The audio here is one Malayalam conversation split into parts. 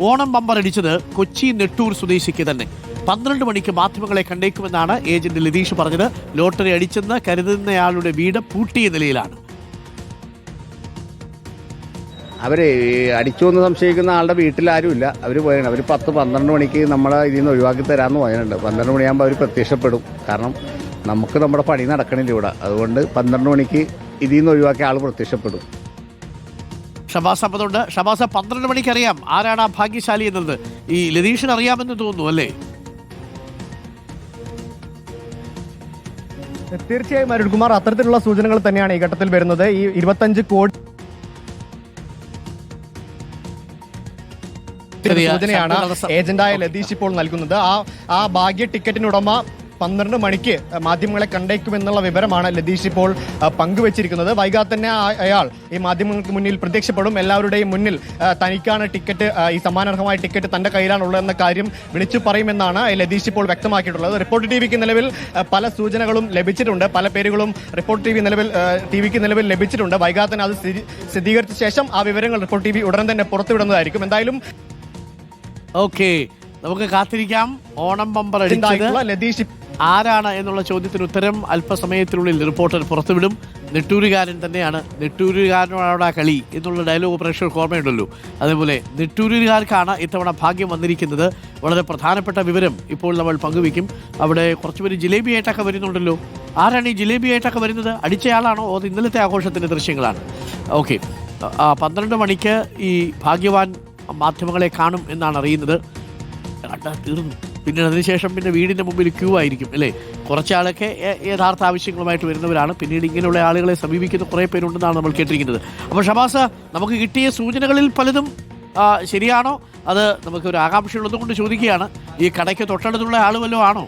ഓണം ബമ്പർ അടിച്ചത് കൊച്ചി നെട്ടൂർ സ്വദേശിക്ക് തന്നെ. പന്ത്രണ്ട് മണിക്ക് മാധ്യമങ്ങളെ കണ്ടേക്കുമെന്നാണ് ഏജന്റ് ലതീഷ് പറഞ്ഞത്. ലോട്ടറി അടിച്ചെന്ന് കരുതുന്നയാളുടെ വീട് പൂട്ടിയ നിലയിലാണ്. അവർ അടിച്ചു എന്ന് സംശയിക്കുന്ന ആളുടെ വീട്ടിലാരുമില്ല അവർ പോയാണ്. അവർ പത്ത് പന്ത്രണ്ട് മണിക്ക് നമ്മളെ ഇതിൽ നിന്ന് ഒഴിവാക്കി തരാമെന്ന് പറയുന്നുണ്ട്. പന്ത്രണ്ട് മണിയാകുമ്പോൾ അവർ പ്രത്യക്ഷപ്പെടും. കാരണം നമുക്ക് നമ്മുടെ പണി നടക്കണില്ല ഇവിടെ. അതുകൊണ്ട് പന്ത്രണ്ട് മണിക്ക് ഇതിൽ നിന്ന് ഒഴിവാക്കിയ ആൾ പ്രത്യക്ഷപ്പെടും. ഷബാസ് അപ്പതുണ്ട്. ഷബാസ് പന്ത്രണ്ട് മണിക്ക് അറിയാം ആരാണ് ആ ഭാഗ്യശാലി എന്നത്? ഈ ലതീഷിന് അറിയാമെന്ന് തോന്നുന്നു അല്ലേ? തീർച്ചയായും അരുൺകുമാർ അത്തരത്തിലുള്ള സൂചനകൾ തന്നെയാണ് ഈ ഘട്ടത്തിൽ വരുന്നത്. ഈ ഇരുപത്തഞ്ച് കോടി സൂചനയാണ് ഏജന്റായ ലതീഷ് ഇപ്പോൾ നൽകുന്നത്. ആ ആ ഭാഗ്യ ടിക്കറ്റിനുടമ പന്ത്രണ്ട് മണിക്ക് മാധ്യമങ്ങളെ കണ്ടേക്കുമെന്നുള്ള വിവരമാണ് ലതീഷ് ഇപ്പോൾ പങ്കുവച്ചിരിക്കുന്നത്. വൈകാതെ തന്നെ അയാൾ ഈ മാധ്യമങ്ങൾക്ക് മുന്നിൽ പ്രത്യക്ഷപ്പെടും. എല്ലാവരുടെയും മുന്നിൽ തനിക്കാണ് ടിക്കറ്റ് ഈ സമ്മാനാർഹമായ ടിക്കറ്റ് തന്റെ കയ്യിലാണുള്ളതെന്ന കാര്യം വിളിച്ചു പറയുമെന്നാണ് ലതീഷ് ഇപ്പോൾ വ്യക്തമാക്കിയിട്ടുള്ളത്. റിപ്പോർട്ട് ടി വിക്ക് നിലവിൽ പല സൂചനകളും ലഭിച്ചിട്ടുണ്ട്. പല പേരുകളും റിപ്പോർട്ട് ടി വി നിലവിൽ ടി വിക്ക് നിലവിൽ ലഭിച്ചിട്ടുണ്ട്. വൈകാതെ തന്നെ അത് സ്ഥിരീകരിച്ച ശേഷം ആ വിവരങ്ങൾ റിപ്പോർട്ട് ടി വി ഉടൻ തന്നെ പുറത്തുവിടുന്നതായിരിക്കും. എന്തായാലും ഓക്കെ. നമുക്ക് കാത്തിരിക്കാം. ഓണം ബമ്പർ അടിച്ചത്. ലതീഷ് ആരാണ് എന്നുള്ള ചോദ്യത്തിന് ഉത്തരം അല്പസമയത്തിനുള്ളിൽ റിപ്പോർട്ടർ പുറത്തുവിടും. നെട്ടൂരുകാരൻ തന്നെയാണ്. നെട്ടൂരുകാരനോടാ കളി എന്നുള്ള ഡയലോഗ് പ്രേക്ഷകർക്ക് ഓർമ്മയുണ്ടല്ലോ. അതേപോലെ നെട്ടൂരുകാർക്കാണ് ഇത്തവണ ഭാഗ്യം വന്നിരിക്കുന്നത്. വളരെ പ്രധാനപ്പെട്ട വിവരം ഇപ്പോൾ നമ്മൾ പങ്കുവയ്ക്കും. അവിടെ കുറച്ചുപേര് ജിലേബി ആയിട്ടൊക്കെ വരുന്നുണ്ടല്ലോ. ആരാണ് ഈ ജിലേബി ആയിട്ടൊക്കെ വരുന്നത്? അടിച്ചയാളാണോ അത് ഇന്നലത്തെ ആഘോഷത്തിന്റെ ദൃശ്യങ്ങളാണ്? ഓക്കെ. പന്ത്രണ്ട് മണിക്ക് ഈ ഭാഗ്യവാൻ മാധ്യമങ്ങളെ കാണും എന്നാണ് അറിയുന്നത്. തീർന്നു. പിന്നെ അതിനുശേഷം പിന്നെ വീടിന്റെ മുമ്പിൽ ക്യൂ ആയിരിക്കും അല്ലേ? കുറച്ച് ആളൊക്കെ യഥാർത്ഥ ആവശ്യങ്ങളുമായിട്ട് വരുന്നവരാണ്. പിന്നീട് ഇങ്ങനെയുള്ള ആളുകളെ സമീപിക്കുന്ന കുറേ പേരുണ്ടെന്നാണ് നമ്മൾ കേട്ടിരിക്കുന്നത്. അപ്പോൾ ഷബാസ് നമുക്ക് കിട്ടിയ സൂചനകളിൽ പലതും ശരിയാണോ? അത് നമുക്കൊരു ആകാംക്ഷയുള്ളത് കൊണ്ട് ചോദിക്കുകയാണ്. ഈ കടയ്ക്ക് തൊട്ടടുത്തുള്ള ആൾ വല്ലതും ആണോ?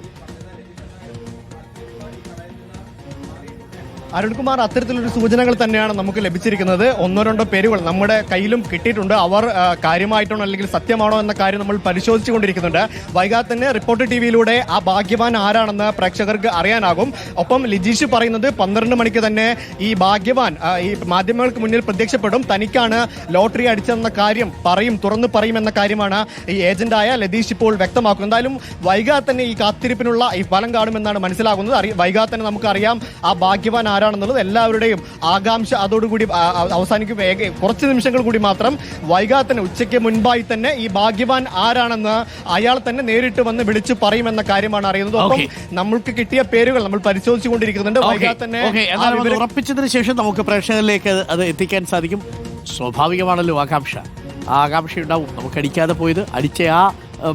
അരുൺകുമാർ അത്തരത്തിലൊരു സൂചനകൾ തന്നെയാണ് നമുക്ക് ലഭിച്ചിരിക്കുന്നത്. ഒന്നോ രണ്ടോ പേരുകൾ നമ്മുടെ കയ്യിലും കിട്ടിയിട്ടുണ്ട്. അവർ കാര്യമായിട്ടാണോ അല്ലെങ്കിൽ സത്യമാണോ എന്ന കാര്യം നമ്മൾ പരിശോധിച്ചുകൊണ്ടിരിക്കുന്നുണ്ട്. വൈകാതെ തന്നെ റിപ്പോർട്ട് ടി വിയിലൂടെ ആ ഭാഗ്യവാൻ ആരാണെന്ന് പ്രേക്ഷകർക്ക് അറിയാനാകും. ഒപ്പം ലിജീഷ് പറയുന്നത് പന്ത്രണ്ട് മണിക്ക് തന്നെ ഈ ഭാഗ്യവാൻ ഈ മാധ്യമങ്ങൾക്ക് മുന്നിൽ പ്രത്യക്ഷപ്പെടും. തനിക്കാണ് ലോട്ടറി അടിച്ചതെന്ന കാര്യം പറയും തുറന്നു പറയും എന്ന കാര്യമാണ് ഈ ഏജന്റായ ലതീഷ് ഇപ്പോൾ വ്യക്തമാക്കുന്നത്. എന്തായാലും വൈകാതെ തന്നെ ഈ കാത്തിരിപ്പിനുള്ള ഈ ഫലം കാണുമെന്നാണ് മനസ്സിലാകുന്നത്. വൈകാതെ തന്നെ നമുക്കറിയാം ആ ഭാഗ്യവാൻ ആരാണെന്നുള്ളത് എല്ലാവരുടെയും ആകാംക്ഷ അതോടുകൂടി അവസാനിക്കും. കുറച്ച് നിമിഷങ്ങൾ കൂടി മാത്രം. വൈകാതെ തന്നെ ഉച്ചയ്ക്ക് മുൻപായി തന്നെ ഈ ഭാഗ്യവാൻ ആരാണെന്ന് അയാൾ തന്നെ നേരിട്ട് വന്ന് വിളിച്ചു പറയുമെന്ന കാര്യമാണ് അറിയുന്നത്. ഒപ്പം നമ്മൾക്ക് കിട്ടിയ പേരുകൾ നമ്മൾ പരിശോധിച്ചുകൊണ്ടിരിക്കുന്നുണ്ട്. വൈകാതെ തന്നെ ഉറപ്പിച്ചതിന് ശേഷം നമുക്ക് പ്രേക്ഷകരിലേക്ക് അത് അത് എത്തിക്കാൻ സാധിക്കും. സ്വാഭാവികമാണല്ലോ ആകാംക്ഷ. ആ ആകാംക്ഷ ഉണ്ടാവും നമുക്ക് അടിക്കാതെ പോയത് അടിച്ച ആ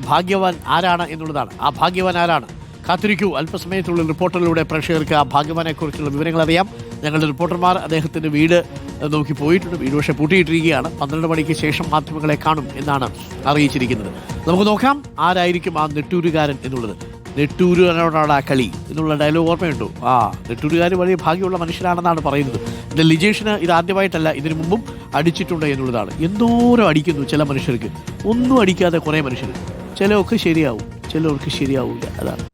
ഭാഗ്യവാൻ ആരാണ് എന്നുള്ളതാണ്. ആ ഭാഗ്യവാൻ ആരാണ്? കാത്തിരിക്കൂ. അല്പസമയത്തുള്ള റിപ്പോർട്ടറിലൂടെ പ്രേക്ഷകർക്ക് ആ ഭാഗ്യവാനെ കുറിച്ചുള്ള വിവരങ്ങൾ അറിയാം. ഞങ്ങളുടെ റിപ്പോർട്ടർമാർ അദ്ദേഹത്തിന്റെ വീട് നോക്കി പോയിട്ടുണ്ട്. വീട് പക്ഷേ പൂട്ടിയിട്ടിരിക്കുകയാണ്. പന്ത്രണ്ട് മണിക്ക് ശേഷം മാധ്യമങ്ങളെ കാണും എന്നാണ് അറിയിച്ചിരിക്കുന്നത്. നമുക്ക് നോക്കാം ആരായിരിക്കും ആ നെട്ടൂരുകാരൻ എന്നുള്ളത്. നെട്ടൂരുകാരോടാണ് ആ കളി എന്നുള്ള ഡയലോഗ് ഓർമ്മയുണ്ടോ? ആ നെട്ടൂരുകാർ വലിയ ഭാഗ്യമുള്ള മനുഷ്യരാണെന്നാണ് പറയുന്നത്. ഇത് ലിജേഷിന് ഇത് ആദ്യമായിട്ടല്ല ഇതിനു മുമ്പും അടിച്ചിട്ടുണ്ട് എന്നുള്ളതാണ്. എന്തോരം അടിക്കുന്നു ചില മനുഷ്യർക്ക്. ഒന്നും അടിക്കാതെ കുറേ മനുഷ്യർ. ചിലർക്ക് ശരിയാവും ചിലർക്ക് ശരിയാവില്ല അതാണ്.